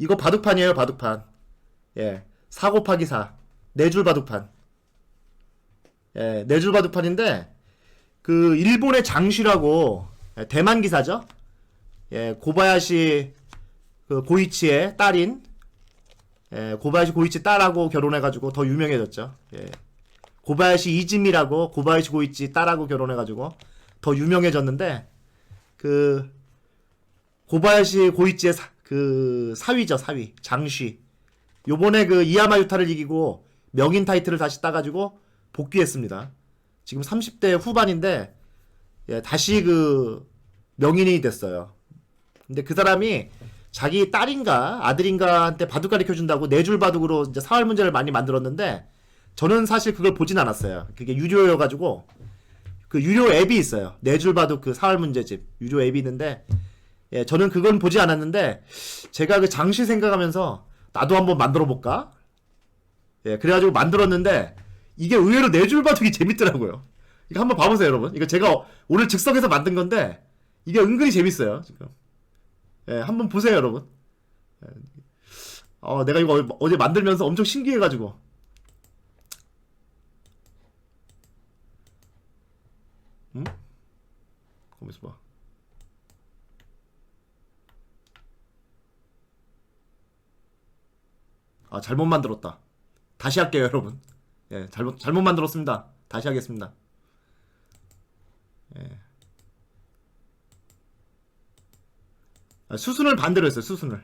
이거 바둑판이에요, 바둑판. 예. 4 곱하기 4. 네 줄 바둑판. 예, 네 줄 바둑판인데, 그, 일본의 장쉬라고, 예, 대만 기사죠? 예, 고바야시, 그, 고이치의 딸인, 예, 고바야시 고이치 딸하고 결혼해가지고 더 유명해졌죠. 예. 고바야시 이즈미라고, 고바야시 고이치 딸하고 결혼해가지고 더 유명해졌는데, 그, 고바야시 고이치의 사, 그, 사위죠, 사위. 장쉬. 요번에 그 이야마 유타를 이기고 명인 타이틀을 다시 따가지고 복귀했습니다. 지금 30대 후반인데 예, 다시 그 명인이 됐어요. 근데 그 사람이 자기 딸인가 아들인가한테 바둑 가르쳐 준다고 네 줄 바둑으로 이제 사활 문제를 많이 만들었는데 저는 사실 그걸 보진 않았어요. 그게 유료여가지고 그 유료 앱이 있어요. 네 줄 바둑 그 사활 문제집 유료 앱이 있는데 예, 저는 그건 보지 않았는데 제가 그 장시 생각하면서 나도 한번 만들어 볼까? 예, 그래가지고 만들었는데 이게 의외로 네 줄 바둑이 재밌더라고요. 이거 한번 봐보세요, 여러분. 이거 제가 오늘 즉석에서 만든 건데 이게 은근히 재밌어요, 지금. 예, 한번 보세요, 여러분. 예. 어, 내가 이거 어제 만들면서 엄청 신기해가지고. 응? 가만 있어봐. 아, 잘못 만들었다. 다시 할게요, 여러분. 예, 잘못, 잘못 만들었습니다. 다시 하겠습니다. 예. 아, 수순을 반대로 했어요, 수순을.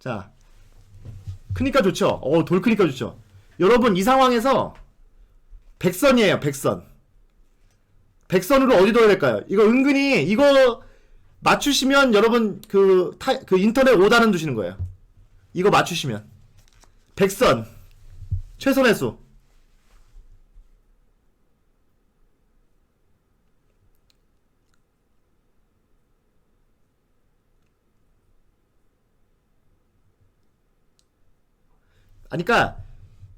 자. 크니까 좋죠? 어, 돌 크니까 좋죠? 여러분, 이 상황에서 백선이에요, 백선. 백선으로 어디 둬야 될까요? 이거 은근히, 이거 맞추시면 여러분, 그, 타, 그 인터넷 5단은 두시는 거예요. 이거 맞추시면. 백선. 최선의 수. 아니까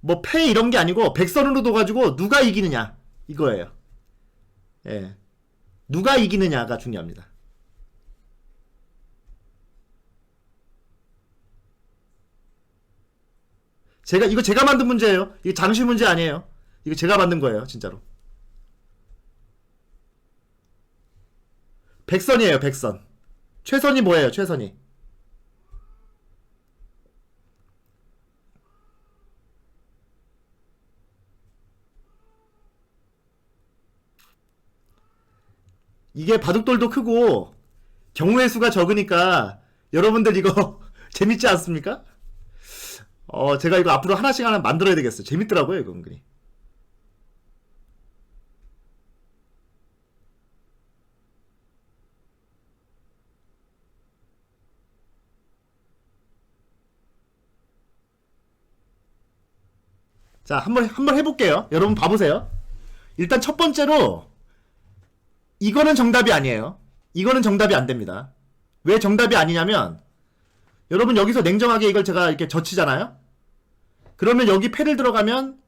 뭐 패 이런 게 아니고 백선으로 둬가지고 누가 이기느냐 이거예요. 예, 누가 이기느냐가 중요합니다. 제가 이거 제가 만든 문제예요. 이게 장시 문제 아니에요. 이거 제가 만든 거예요, 진짜로. 백선이에요, 백선. 최선이 뭐예요, 최선이? 이게 바둑돌도 크고 경우의 수가 적으니까 여러분들 이거 재밌지 않습니까? 어, 제가 이거 앞으로 하나씩 하나 만들어야 되겠어요. 재밌더라고요, 이거 은근히. 자, 한번, 한번 해볼게요. 여러분 봐보세요. 일단 첫 번째로, 이거는 정답이 아니에요. 이거는 정답이 안 됩니다. 왜 정답이 아니냐면, 여러분 여기서 냉정하게 이걸 제가 이렇게 젖히잖아요? 그러면 여기 패를 들어가면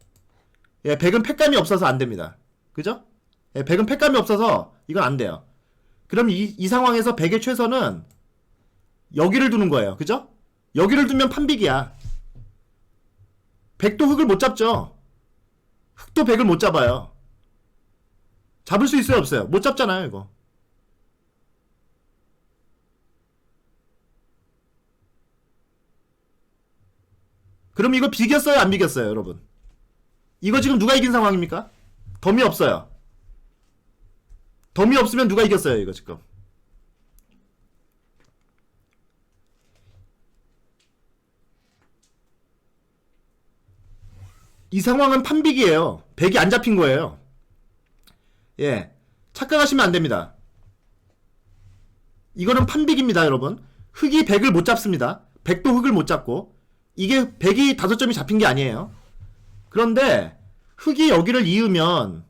예, 백은 패감이 없어서 안 됩니다. 그죠? 예, 백은 패감이 없어서 이건 안 돼요. 그럼 이, 이 상황에서 백의 최선은 여기를 두는 거예요. 그죠? 여기를 두면 판빅이야. 백도 흙을 못 잡죠. 흙도 백을 못 잡아요. 잡을 수 있어요, 없어요? 못 잡잖아요, 이거. 그럼 이거 비겼어요, 안 비겼어요, 여러분? 이거 지금 누가 이긴 상황입니까? 덤이 없어요. 덤이 없으면 누가 이겼어요, 이거 지금? 이 상황은 판빅이에요. 백이 안 잡힌 거예요. 예. 착각하시면 안 됩니다. 이거는 판빅입니다, 여러분. 흑이 백을 못 잡습니다. 백도 흑을 못 잡고. 이게 백이 다섯 점이 잡힌 게 아니에요. 그런데 흑이 여기를 이으면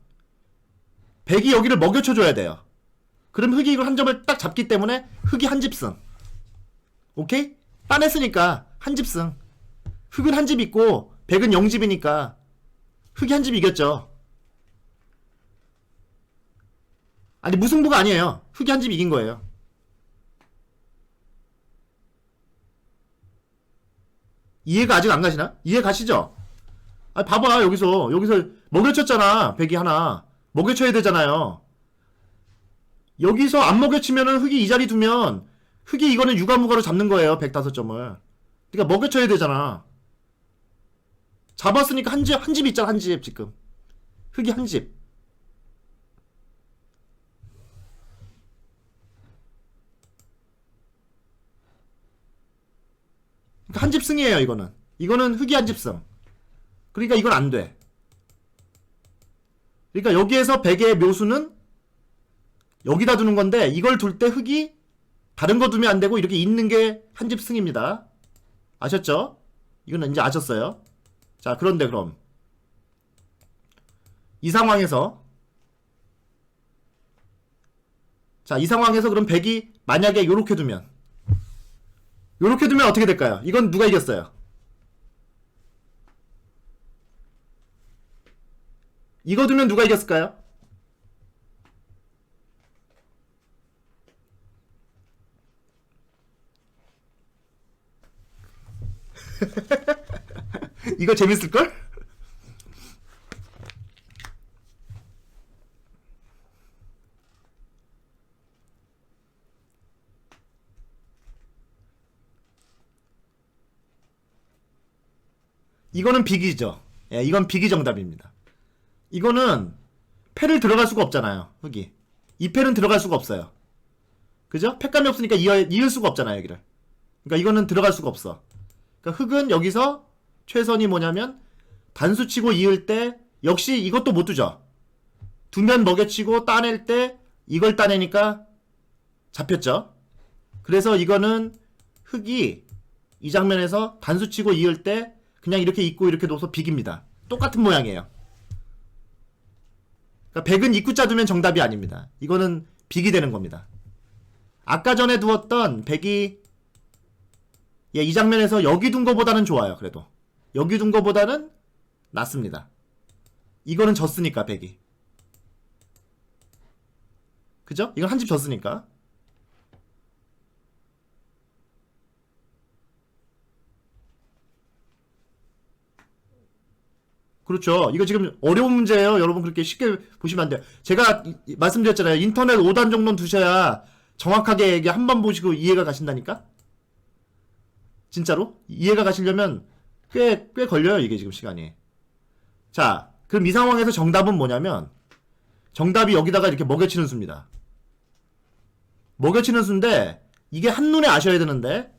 백이 여기를 먹여쳐줘야 돼요. 그럼 흑이 이걸 한 점을 딱 잡기 때문에 흑이 한 집승. 오케이? 따냈으니까 한 집승. 흑은 한 집 있고 백은 영집이니까 흑이 한 집 이겼죠. 아니 무승부가 아니에요. 흑이 한 집 이긴 거예요. 이해가 아직 안 가시나? 이해 가시죠? 아, 봐봐, 여기서. 여기서 먹여쳤잖아. 백이 하나. 먹여쳐야 되잖아요. 여기서 안 먹여치면은 흙이 이 자리 두면 흙이 이거는 유가무가로 잡는 거예요. 105점을. 그러니까 먹여쳐야 되잖아. 잡았으니까 한 집, 한 집 있잖아, 한 집, 지금. 흙이 한 집. 그러니까 한 집승이에요, 이거는. 이거는 흙이 한 집승. 그러니까 이건 안 돼. 그러니까 여기에서 백의 묘수는 여기다 두는 건데 이걸 둘때 흙이 다른 거 두면 안 되고 이렇게 있는 게 한 집승입니다. 아셨죠? 이거는 이제 아셨어요. 자, 그런데 그럼 이 상황에서 자, 이 상황에서 그럼 백이 만약에 요렇게 두면 요렇게 두면 어떻게 될까요? 이건 누가 이겼어요? 이거 두면 누가 이겼을까요? 이거 재밌을걸? 이거는 비기죠. 예, 이건 비기 정답입니다. 이거는 패를 들어갈 수가 없잖아요. 흙이. 이 패는 들어갈 수가 없어요. 그죠? 패감이 없으니까 이어, 이을 수가 없잖아요, 여기를. 그러니까 이거는 들어갈 수가 없어. 그러니까 흙은 여기서 최선이 뭐냐면 단수 치고 이을 때 역시 이것도 못 두죠. 두면 먹여치고 따낼 때 이걸 따내니까 잡혔죠. 그래서 이거는 흙이 이 장면에서 단수 치고 이을 때 그냥 이렇게 입고 이렇게 놓아서 비깁니다. 똑같은 모양이에요. 그러니까 100은 입구자 두면 정답이 아닙니다. 이거는 빅이 되는 겁니다. 아까 전에 두었던 100이 예, 이 장면에서 여기 둔 거보다는 좋아요. 그래도 여기 둔 거보다는 낫습니다. 이거는 졌으니까 100이 그죠? 이건 한 집 졌으니까 그렇죠. 이거 지금 어려운 문제예요. 여러분 그렇게 쉽게 보시면 안 돼요. 제가 말씀드렸잖아요. 인터넷 5단 정도는 두셔야 정확하게 이게 한 번 보시고 이해가 가신다니까? 진짜로? 이해가 가시려면 꽤, 꽤 걸려요. 이게 지금 시간이. 자, 그럼 이 상황에서 정답은 뭐냐면 정답이 여기다가 이렇게 먹여치는 수입니다. 먹여치는 수인데 이게 한눈에 아셔야 되는데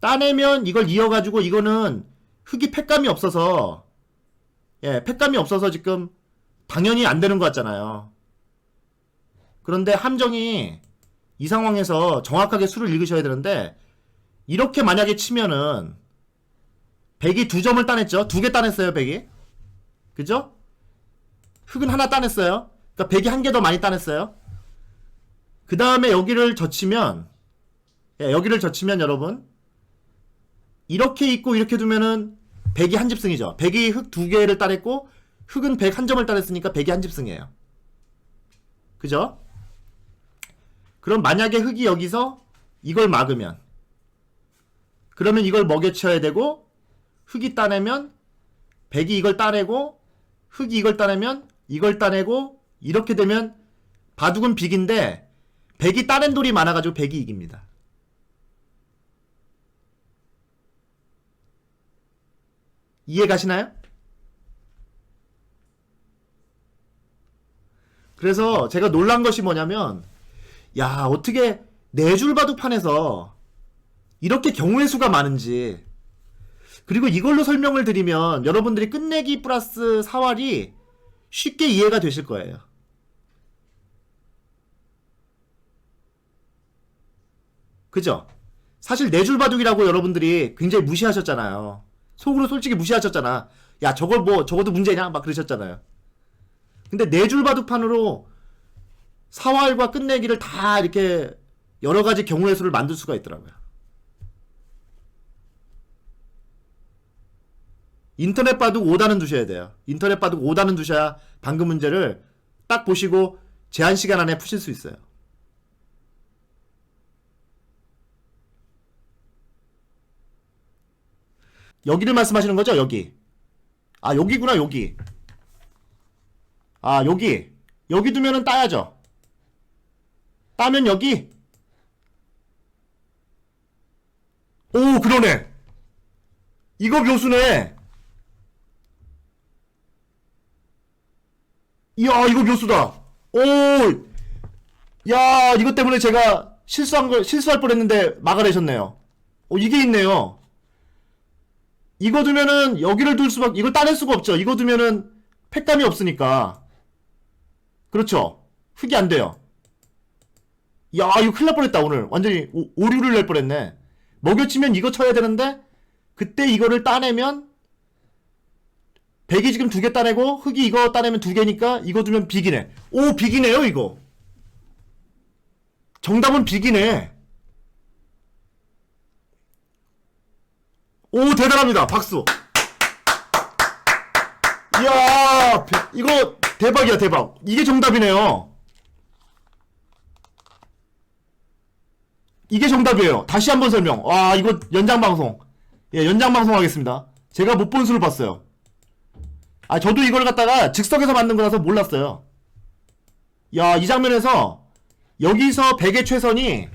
따내면 이걸 이어가지고 이거는 흙이 팩감이 없어서 예, 팩감이 없어서 지금 당연히 안 되는 것 같잖아요. 그런데 함정이 이 상황에서 정확하게 수를 읽으셔야 되는데 이렇게 만약에 치면은 백이 두 점을 따냈죠. 두 개 따냈어요, 백이. 그죠? 흙은 하나 따냈어요. 그러니까 백이 한 개 더 많이 따냈어요. 그 다음에 여기를 젖히면 예, 여기를 젖히면 여러분 이렇게 있고 이렇게 두면은 백이 한 집승이죠. 백이 흙두 개를 따냈고 흙은 백 한 점을 따냈으니까 백이 한 집승이에요. 그죠? 그럼 만약에 흙이 여기서 이걸 막으면 그러면 이걸 먹여쳐야 되고 흙이 따내면 백이 이걸 따내고 흙이 이걸 따내면 이걸 따내고 이렇게 되면 바둑은 빅인데 백이 따낸 돌이 많아가지고 백이 이깁니다. 이해 가시나요? 그래서 제가 놀란 것이 뭐냐면 야 어떻게 네 줄 바둑판에서 이렇게 경우의 수가 많은지 그리고 이걸로 설명을 드리면 여러분들이 끝내기 플러스 사활이 쉽게 이해가 되실 거예요. 그죠? 사실 네 줄 바둑이라고 여러분들이 굉장히 무시하셨잖아요. 속으로 솔직히 무시하셨잖아. 야, 저걸 뭐, 저것도 문제냐? 막 그러셨잖아요. 근데 네 줄 바둑판으로 사활과 끝내기를 다 이렇게 여러 가지 경우의 수를 만들 수가 있더라고요. 인터넷 바둑 5단은 두셔야 돼요. 인터넷 바둑 5단은 두셔야 방금 문제를 딱 보시고 제한 시간 안에 푸실 수 있어요. 여기를 말씀하시는 거죠? 여기. 아, 여기구나, 여기. 아, 여기. 여기 두면은 따야죠. 따면 여기. 오, 그러네. 이거 묘수네. 이야, 이거 묘수다. 오, 야, 이것 때문에 제가 실수한 걸, 실수할 뻔 했는데 막아내셨네요. 어, 이게 있네요. 이거 두면은 여기를 둘 수밖에, 이걸 따낼 수가 없죠. 이거 두면은 팩감이 없으니까. 그렇죠. 흙이 안 돼요. 야, 이거 큰일 날 뻔했다, 오늘. 완전히 오, 오류를 낼 뻔했네. 먹여치면 이거 쳐야 되는데, 그때 이거를 따내면, 백이 지금 두 개 따내고, 흙이 이거 따내면 두 개니까, 이거 두면 빅이네. 오, 빅이네요, 이거. 정답은 빅이네. 오, 대단합니다. 박수. 이야, 배- 이거 대박이야, 대박. 이게 정답이네요. 이게 정답이에요. 다시 한번 설명. 와, 이거 연장 방송. 예, 연장 방송 하겠습니다. 제가 못 본 수를 봤어요. 아, 저도 이걸 갖다가 즉석에서 만든 거라서 몰랐어요. 야, 이 장면에서 여기서 백의 최선이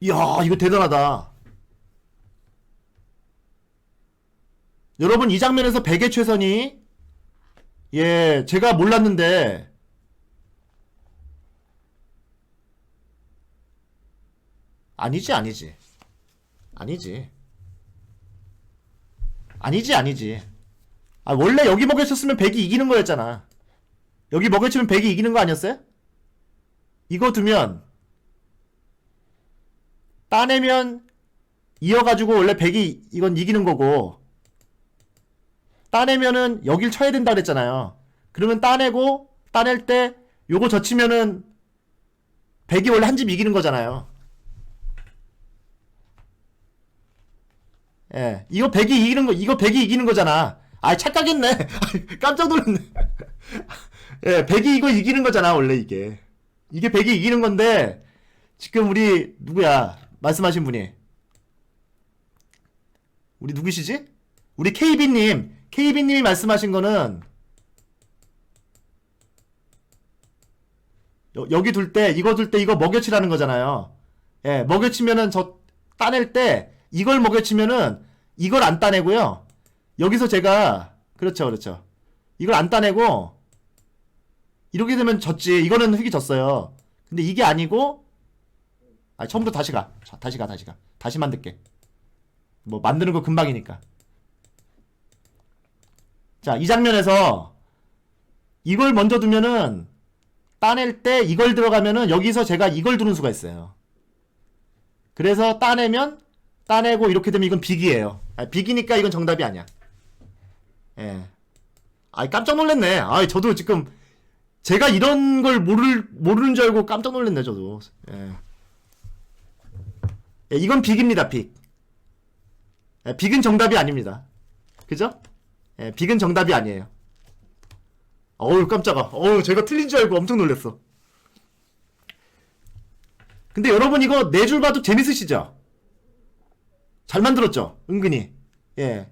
이야, 이거 대단하다. 여러분, 이 장면에서 백의 최선이 예, 제가 몰랐는데 아니지, 아니지. 아니지. 아니지, 아니지. 아, 원래 여기 먹여쳤으면 백이 이기는 거였잖아. 여기 먹여치면 백이 이기는 거 아니었어요? 이거 두면 따내면 이어가지고 원래 백이 이건 이기는 거고 따내면은 여길 쳐야 된다 그랬잖아요. 그러면 따내고 따낼 때 요거 젖히면은 백이 원래 한 집 이기는 거잖아요. 예, 이거 백이 이기는 거, 이거 백이 이기는 거잖아. 아, 착각했네. 깜짝 놀랐네. 예, 백이 이거 이기는 거잖아, 원래 이게. 이게 백이 이기는 건데, 지금 우리, 누구야? 말씀하신 분이. 우리 누구시지? 우리 KB님, KB님이 말씀하신 거는, 여, 여기 둘 때, 이거 둘 때 이거 먹여치라는 거잖아요. 예, 먹여치면은 저, 따낼 때, 이걸 먹여치면은, 이걸 안 따내고요. 여기서 제가, 그렇죠, 그렇죠. 이걸 안 따내고, 이렇게 되면 졌지. 이거는 흙이 졌어요. 근데 이게 아니고, 아, 처음부터 다시 가. 자, 다시 가, 다시 가. 다시 만들게. 뭐, 만드는 거 금방이니까. 자, 이 장면에서, 이걸 먼저 두면은, 따낼 때 이걸 들어가면은, 여기서 제가 이걸 두는 수가 있어요. 그래서 따내면, 따내고 이렇게 되면 이건 빅이에요. 아, 빅이니까 이건 정답이 아니야. 예. 아, 깜짝 놀랐네. 아, 저도 지금, 제가 이런 걸 모를, 모르는 줄 알고 깜짝 놀랐네, 저도. 예. 예, 이건 빅입니다, 빅. 예, 빅은 정답이 아닙니다. 그죠? 예, 빅은 정답이 아니에요. 어우, 깜짝아. 어우, 제가 틀린 줄 알고 엄청 놀랐어. 근데 여러분 이거 네 줄 봐도 재밌으시죠? 잘 만들었죠? 은근히. 예.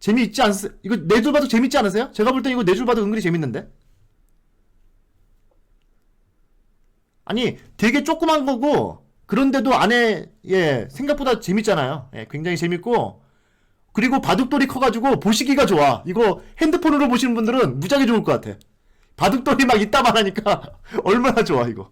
재미있지 않으세요? 이거 네 줄 봐도 재밌지 않으세요? 제가 볼 땐 이거 네 줄 봐도 은근히 재밌는데? 아니, 되게 조그만 거고, 그런데도 안에, 예, 생각보다 재밌잖아요. 예, 굉장히 재밌고, 그리고 바둑돌이 커가지고 보시기가 좋아. 이거 핸드폰으로 보시는 분들은 무지하게 좋을 것 같아. 바둑돌이 막 이따만 하니까 얼마나 좋아, 이거.